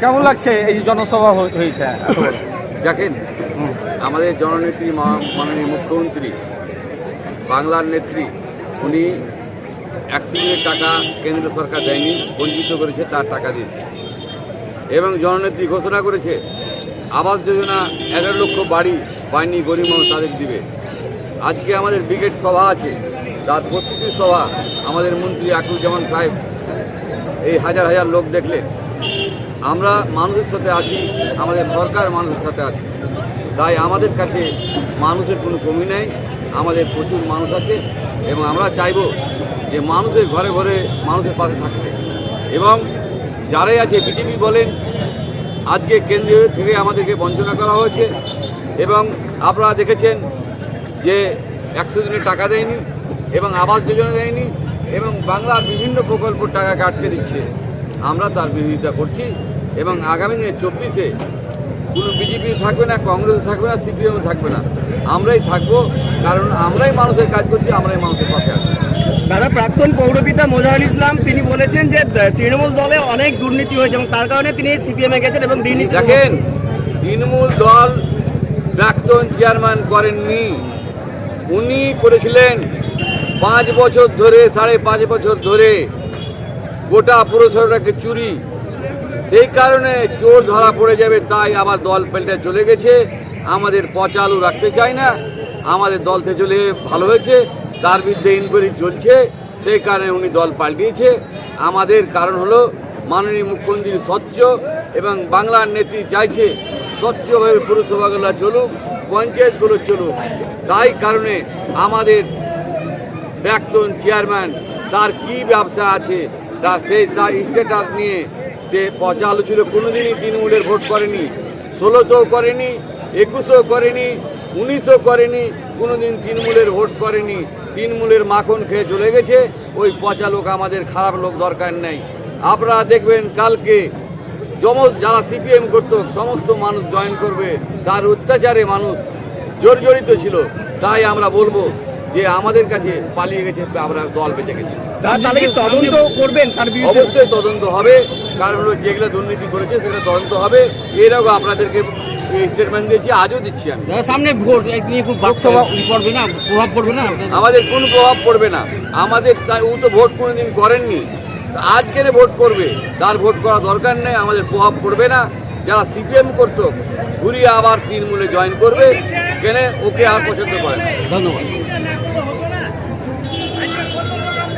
কেমন লাগছে এই জনসভা হয়েছে? দেখেন, আমাদের জননেত্রী মাননীয় মুখ্যমন্ত্রী, বাংলার নেত্রী, উনি অ্যাক্সিডেন্টের টাকা কেন্দ্র সরকার দেয়নি, বঞ্চিত করেছে, তার টাকা দিয়েছে এবং জননেত্রী ঘোষণা করেছে, আবাস যোজনা এগারো লক্ষ বাড়ি পায়নি, গরিব মানুষ তাদের দিবে আজকে আমাদের ব্রিগেড সভা আছে, তার প্রস্তুতি সভা আমাদের মন্ত্রী আকুরুজ্জামান সাহেব, এই হাজার হাজার লোক দেখলেন আমরা মানুষের সাথে আছি, আমাদের সরকার মানুষের সাথে আছে। তাই আমাদের কাছে মানুষের কোনো কমি নেই, আমাদের প্রচুর মানুষ আছে এবং আমরা চাইব যে মানুষের ঘরে ঘরে মানুষের পাশে থাকতে। এবং যারাই আছে বিজেপি বলেন, আজকে কেন্দ্রীয় থেকে আমাদেরকে বঞ্চনা করা হয়েছে এবং আপনারা দেখেছেন যে একশো দিনের টাকা দেয়নি এবং আবাস যোজনা দেয়নি এবং বাংলার বিভিন্ন প্রকল্প টাকা আটকে দিচ্ছে। আমরা তার বিরোধিতা করছি। এবং আগামী দিনে চব্বিশে কোনো বিজেপি থাকবে না কংগ্রেস থাকবে না সিপিএম থাকবে না। আমরাই থাকব কারণ আমরাই মানুষের কাজ করছি আমরাই মানুষের পাশে আছি। দাদা প্রাক্তন পৌরপিতা মোজাহার ইসলাম তিনি বলেছেন যে তৃণমূল দলে অনেক দুর্নীতি হয়েছে এবং তার কারণে তিনি সিপিএমে গেছেন এবং দুর্নীতি দেখেন তৃণমূল দল প্রাক্তন চেয়ারম্যান করেননি। উনি করেছিলেন পাঁচ বছর ধরে সাড়ে পাঁচ বছর ধরে গোটা পুরসভাটাকে চুরি। সেই কারণে চোর ধরা পড়ে যাবে, তাই আবার দল পাল্টে চলে গেছে। আমাদের পচা আলু রাখতে চায় না। আমাদের দল থেকে চলে ভালো হয়েছে। তার বিরুদ্ধে ইনকোয়ারি চলছে। সেই কারণে উনি দল পাল্টিয়েছে। আমাদের কারণ হলো মাননীয় মুখ্যমন্ত্রী স্বচ্ছ এবং বাংলার নেত্রী চাইছে স্বচ্ছভাবে পুরসভাগুলো চলুক, পঞ্চায়েতগুলো চলুক। তাই কারণে আমাদের প্রাক্তন চেয়ারম্যান তার কি ব্যবসা আছে, তা সেই, তার স্ট্যাটাস নিয়ে সে পচা আলু ছিল কোনোদিনই তৃণমূলের ভোট করেনি ষোলোতেও করেনি, একুশেও করেনি, উনিশও করেনি, কোনোদিন তৃণমূলের ভোট করেনি। তৃণমূলের মাখন খেয়ে চলে গেছে, ওই পচা লোক আমাদের খারাপ লোক দরকার নেই। আপনারা দেখবেন কালকে যম যারা সিপিএম করতো, সমস্ত মানুষ জয়েন করবে, তার অত্যাচারে মানুষ জর্জরিত ছিল। তাই আমরা বলব যে আমাদের কাছে পালিয়ে গেছে আমরা দল বেঁচে গেছি। কি তদন্ত করবেন অবশ্যই তদন্ত হবে। কারণ হলো যেগুলো দুর্নীতি করেছে সেগুলো তদন্ত হবে। এরকম আপনাদেরকে স্টেটমেন্ট দিয়েছি আজও দিচ্ছি আমি। সামনে ভোট নিয়ে খুব লোকসভা- পড়বে না? প্রভাব পড়বে না আমাদের কোনো প্রভাব পড়বে না। আমাদের ও তো ভোট কোনোদিন করেননি। আজকের ভোট করবে। তার ভোট করা দরকার নেই আমাদের প্রভাব পড়বে না। যারা সিপিএম করতো ঘুরিয়ে আবার তৃণমূলে জয়েন করবে। কেন ওকে আর পছন্দ করে ধন্যবাদ।